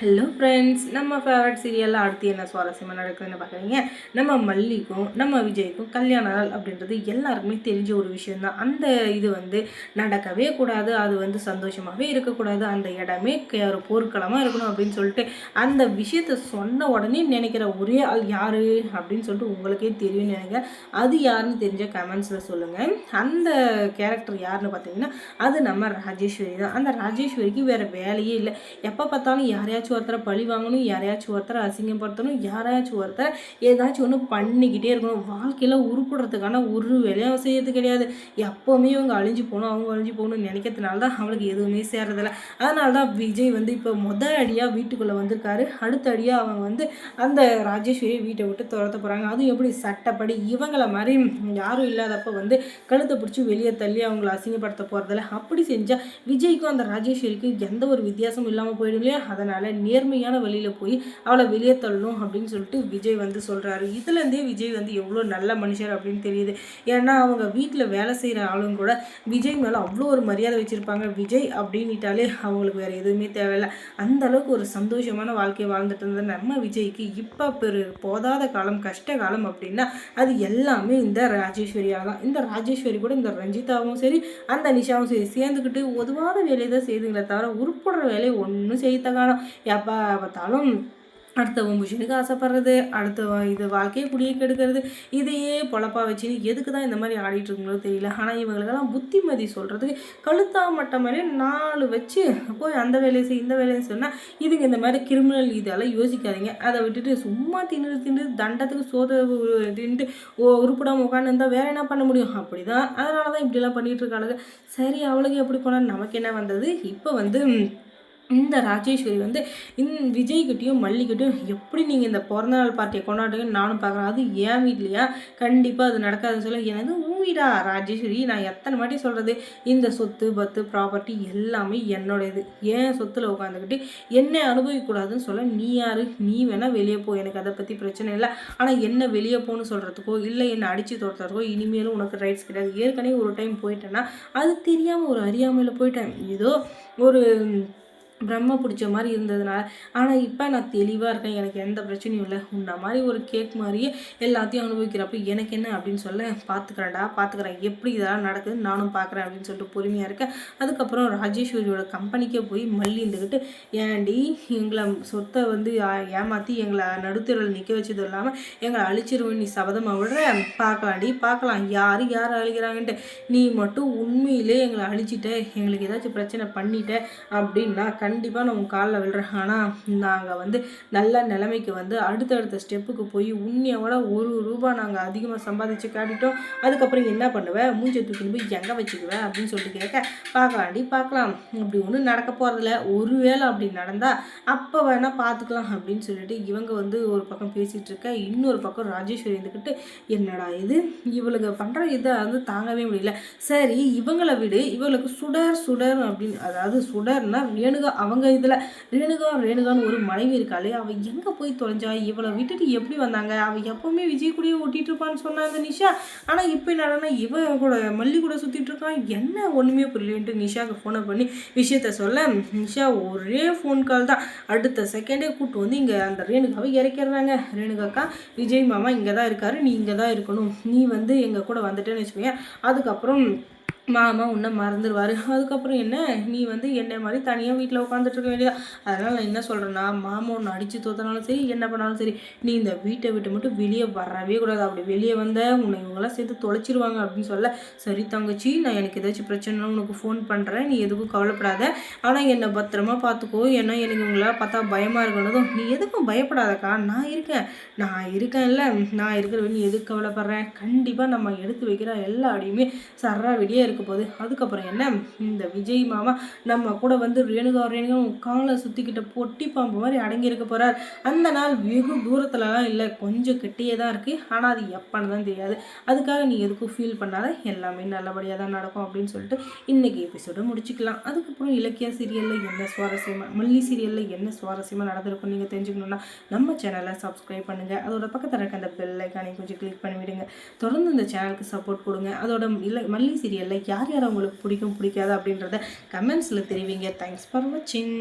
Hello friends நம்ம favourite சீரியலில் அடுத்து என்ன சுவாரஸ்யமாக நடக்குதுன்னு பார்க்குறீங்க. நம்ம மல்லிக்கும் நம்ம விஜய்க்கும் கல்யாண நாள் அப்படின்றது எல்லாருக்குமே தெரிஞ்ச ஒரு விஷயந்தான் அந்த இது வந்து நடக்கவே கூடாது அது வந்து சந்தோஷமாகவே இருக்கக்கூடாது அந்த இடமே ஒரு போர்க்களமாக இருக்கணும் அப்படின்னு சொல்லிட்டு அந்த விஷயத்த சொன்ன உடனே நினைக்கிற ஒரே ஆள் யார் அப்படின்னு சொல்லிட்டு உங்களுக்கே தெரியும்னு நினைக்கிறேன். அது யாருன்னு தெரிஞ்ச கமெண்ட்ஸில் சொல்லுங்கள் அந்த கேரக்டர் யாருன்னு பார்த்தீங்கன்னா அது நம்ம ராஜேஸ்வரி தான். அந்த ராஜேஸ்வரிக்கு வேறு வேலையே இல்லை. எப்போ பார்த்தாலும் யாரையாச்சும் யாரையாச்சும் ஒருத்தரை பழி வாங்கணும் யாரையாச்சும் ஒருத்தரை அசிங்கப்படுத்தணும் யாரையாச்சும் ஒருத்தரை ஏதாச்சும் ஒன்று பண்ணிக்கிட்டே இருக்கணும். வாழ்க்கையில் உருப்பிடுறதுக்கான ஒரு வேலையும் செய்யறது கிடையாது. எப்போவுமே இவங்க அழிஞ்சு போகணும் அவங்க அழிஞ்சு போகணும்னு நினைக்கிறதுனால தான் அவளுக்கு எதுவுமே சேர்றதில்ல அதனால தான் விஜய் வந்து இப்போ முத அடியாக வீட்டுக்குள்ளே வந்திருக்காரு. அடுத்த அடியாக அவங்க வந்து அந்த ராஜேஸ்வரி வீட்டை விட்டு துரத்த போகிறாங்க அதுவும் எப்படி சட்டப்படி இவங்களை மாதிரி யாரும் இல்லாதப்போ வந்து கழுத்தை பிடிச்சி வெளியே தள்ளி அவங்கள அசிங்கப்படுத்த போகிறதில்ல அப்படி செஞ்சால் விஜய்க்கும் அந்த ராஜேஸ்வரிக்கும் எந்த ஒரு வித்தியாசமும் இல்லாமல் போயிடும் இல்லையா? அதனால் நேர்மையான வழியில் போய் அவளை வெளியே தள்ளணும் அப்படின்னு சொல்லிட்டு விஜய் வந்து சொல்கிறாரு இதுலேருந்தே விஜய் வந்து எவ்வளோ நல்ல மனுஷர் அப்படின்னு தெரியுது. ஏன்னா அவங்க வீட்டில் வேலை செய்கிற ஆளுங்க கூட விஜய் மேலே அவ்வளோ ஒரு மரியாதை வச்சுருப்பாங்க. விஜய் அப்படின்ட்டாலே அவங்களுக்கு வேறு எதுவுமே தேவையில்லை. அந்த அளவுக்கு ஒரு சந்தோஷமான வாழ்க்கையை வாழ்ந்துட்டு இருந்தது நம்ம விஜய்க்கு இப்போ பெரு போதாத காலம் கஷ்ட காலம் அப்படின்னா அது எல்லாமே இந்த ராஜேஸ்வரியாக தான். இந்த ராஜேஸ்வரி கூட இந்த ரஞ்சிதாவும் சரி அந்த நிஷாவும் சரி சேர்ந்துக்கிட்டு உதவாத வேலையை தான் செய்துங்களே தவிர உருப்படுற வேலையை ஒன்றும் செய்த காணும் எப்போ பார்த்தாலும் அடுத்தவன் புஷனுக்கு ஆசைப்படுறது அடுத்த இது வாழ்க்கையை குடியே கெடுக்கிறது இதையே பொழப்பா வச்சு எதுக்கு தான் இந்த மாதிரி ஆடிட்டு இருக்குங்களோ தெரியல. ஆனால் இவங்களுக்கெல்லாம் புத்திமதி சொல்கிறதுக்கு கழுத்தா மட்டம் மாதிரி நாலு வச்சு போய் அந்த வேலையை செய் இந்த வேலையை சொன்னால் இதுங்க இந்த மாதிரி கிரிமினல் இதெல்லாம் யோசிக்காதீங்க. அதை விட்டுட்டு சும்மா தின்னு தின்னு தண்டத்துக்கு சோத தின்ட்டு உருப்படாமல் உட்காந்து இருந்தால் வேறு என்ன பண்ண முடியும்? அப்படி தான் அதனால தான் இப்படிலாம் பண்ணிகிட்டு இருக்காளுங்க சரி அவளுக்கு எப்படி போனால் நமக்கு என்ன வந்தது? இப்போ வந்து இந்த ராஜேஸ்வரி வந்து இந் விஜய்கிட்டையும் மல்லிக்கிட்டையும் எப்படி நீங்கள் இந்த பிறந்தநாள் பார்ட்டியை கொண்டாடுங்கன்னு நானும் பார்க்குறேன். அது ஏன் வீட்லையா? கண்டிப்பாக அது நடக்காதுன்னு சொல்ல எனது உன் வீடா? ராஜேஸ்வரி நான் எத்தனை வாட்டி சொல்கிறது இந்த சொத்து பத்து ப்ராப்பர்ட்டி எல்லாமே என்னோடயது ஏன் சொத்தில் உட்காந்துக்கிட்டு என்ன அனுபவிக்கூடாதுன்னு சொல்ல நீ யார்? நீ வேணால் வெளியே போ. எனக்கு அதை பற்றி பிரச்சனை இல்லை. ஆனால் என்ன வெளியே போகணுன்னு சொல்கிறதுக்கோ இல்லை என்னை அடித்து தோற்றுறதுக்கோ இனிமேலும் உனக்கு ரைட்ஸ் கிடையாது. ஏற்கனவே ஒரு டைம் போயிட்டேன்னா அது தெரியாமல் ஒரு அறியாமையில் போயிட்டேன். ஏதோ ஒரு பிரம்ம பிடிச்ச மாதிரி இருந்ததுனால. ஆனால் இப்போ நான் தெளிவாக இருக்கேன். எனக்கு எந்த பிரச்சனையும் இல்லை. உன்ன மாதிரி ஒரு கேக் மாதிரியே எல்லாத்தையும் அனுபவிக்கிறப்ப எனக்கு என்ன அப்படின்னு சொல்ல பார்த்துக்கிறேன்டா பார்த்துக்கிறேன் எப்படி இதெல்லாம் நடக்குது நானும் பார்க்குறேன் அப்படின்னு சொல்லிட்டு பொறுமையாக இருக்கேன். அதுக்கப்புறம் ராஜேஸ்வரியோட கம்பெனிக்கே போய் மல்லி இருந்துக்கிட்டு ஏன்டி எங்களை சொத்தை வந்து ஏமாற்றி எங்களை நடுத்தரில் நிற்க வச்சது இல்லாமல் எங்களை அழிச்சிருவேன் நீ சபதமாக விடுற? பார்க்கலாம்டி பார்க்கலாம் யார் யார் அழிக்கிறாங்கன்ட்டு. நீ மட்டும் உண்மையிலே எங்களை அழிச்சிட்ட எங்களுக்கு ஏதாச்சும் பிரச்சனை பண்ணிட்ட அப்படின்னா கண்டிப்பாக நான் உங்கள் காலில் விழுறேன். ஆனால் நாங்கள் வந்து நல்ல நிலைமைக்கு வந்து அடுத்தடுத்த ஸ்டெப்புக்கு போய் உண்மையோட ஒரு ரூபா நாங்கள் அதிகமாக சம்பாதிச்சு காட்டிட்டோம். அதுக்கப்புறம் என்ன பண்ணுவேன் மூஞ்சை தூக்கிட்டு போய் எங்கே வச்சுக்குவேன் அப்படின்னு சொல்லிட்டு கேட்க பார்க்கலாண்டி பார்க்கலாம். அப்படி ஒன்றும் நடக்க போகிறதில்ல ஒரு வேளை அப்படி நடந்தால் அப்போ வேணால் பார்த்துக்கலாம் அப்படின்னு சொல்லிட்டு இவங்க வந்து ஒரு பக்கம் பேசிகிட்டு இருக்க இன்னொரு பக்கம் ராஜேஸ்வரி இருந்துக்கிட்டு என்னடா இது? இவளுக்கு பண்ணுற இதை வந்து தாங்கவே முடியல. சரி இவங்களை விடு. இவளுக்கு சுடர் சுடர் அப்படின்னு அதாவது சுடர்னா வேணுகா அவங்க இதில் ரேணுகா ரேணுகான்னு ஒரு மனைவி இருக்காளே அவள் எங்கே போய் தொலைஞ்சா? இவளை விட்டுட்டு எப்படி வந்தாங்க? அவள் எப்போவுமே விஜய் கூடயே ஓட்டிகிட்டு இருப்பான்னு சொன்னாங்க நிஷா. ஆனால் இப்போ என்னடனா இவன் கூட மல்லி கூட சுற்றிட்டு இருக்கான் என்ன ஒன்றுமே புரியலன்ட்டு நிஷாவுக்கு ஃபோனை பண்ணி விஷயத்த சொல்ல நிஷா ஒரே ஃபோன் கால் தான். அடுத்த செகண்டே கூப்பிட்டு வந்து இங்கே அந்த ரேணுகாவை இறக்கிடுறாங்க. ரேணுகாக்கா விஜய் மாமா இங்கே தான் இருக்காரு. நீ இங்கே தான் இருக்கணும். நீ வந்து எங்கள் கூட வந்துட்டேன்னு வச்சுக்கோங்க அதுக்கப்புறம் மாமா உன்னை மறந்துடுவார் அதுக்கப்புறம் என்ன? நீ வந்து என்னை மாதிரி தனியாக வீட்டில் உட்காந்துட்டு இருக்க வேண்டியதா? அதனால் நான் என்ன சொல்கிறேன்னா மாமா ஒன்று அடித்து தோத்தனாலும் சரி என்ன பண்ணாலும் சரி நீ இந்த வீட்டை விட்டு மட்டும் வெளியே வரவே கூடாது. அப்படி வெளியே வந்த உன்னை இவங்களாம் சேர்த்து தொலைச்சிருவாங்க அப்படின்னு சொல்ல. சரி தங்கச்சி நான் எனக்கு ஏதாச்சும் பிரச்சனைனா உனக்கு ஃபோன் பண்ணுறேன் நீ எதுக்கும் கவலைப்படாத. ஆனால் என்னை பத்திரமா பார்த்துக்கோ. ஏன்னா எனக்கு இவங்களாம் பார்த்தா பயமாக இருக்கணும் நீ எதுக்கும் பயப்படாதக்கா. நான் இருக்கேன். நான் இருக்கேன் இல்லை நான் இருக்கிற நீ எதுக்கு கவலைப்படுறேன் கண்டிப்பாக நம்ம எடுத்து வைக்கிற எல்லா அடியுமே சர்ரா வெளியே இருக்கு. இருக்க போகுது. அதுக்கப்புறம் என்ன? இந்த விஜய் மாமா நம்ம கூட வந்து ரேணுகா ரேணுகா காலை சுற்றிக்கிட்ட பொட்டி பாம்பு மாதிரி அடங்கி இருக்க போகிறார் அந்த நாள் வெகு தூரத்துலலாம் இல்லை. கொஞ்சம் கெட்டியே தான் இருக்குது ஆனால் அது எப்பன்னு தான் தெரியாது. அதுக்காக நீ எதுக்கும் ஃபீல் பண்ணாத. எல்லாமே நல்லபடியாக தான் நடக்கும் அப்படின்னு சொல்லிட்டு இன்றைக்கி எபிசோடு முடிச்சுக்கலாம். அதுக்கப்புறம் இலக்கிய சீரியலில் என்ன சுவாரஸ்யமாக மல்லி சீரியலில் என்ன சுவாரஸ்யமாக நடந்திருக்கும் நீங்கள் தெரிஞ்சுக்கணுன்னா நம்ம சேனலை சப்ஸ்கிரைப் பண்ணுங்கள் அதோட பக்கத்தில் இருக்க அந்த பெல் ஐக்கானை கொஞ்சம் கிளிக் பண்ணிவிடுங்க. தொடர்ந்து இந்த சேனலுக்கு சப்போர்ட் கொடுங்க. அதோட இல்லை மல்லி சீரியலில் யார் யார் உங்களுக்கு பிடிக்கும் பிடிக்காது அப்படின்றத கமெண்ட்ஸில் தெரிவிங்க. தேங்க்ஸ் ஃபார் வாட்சிங்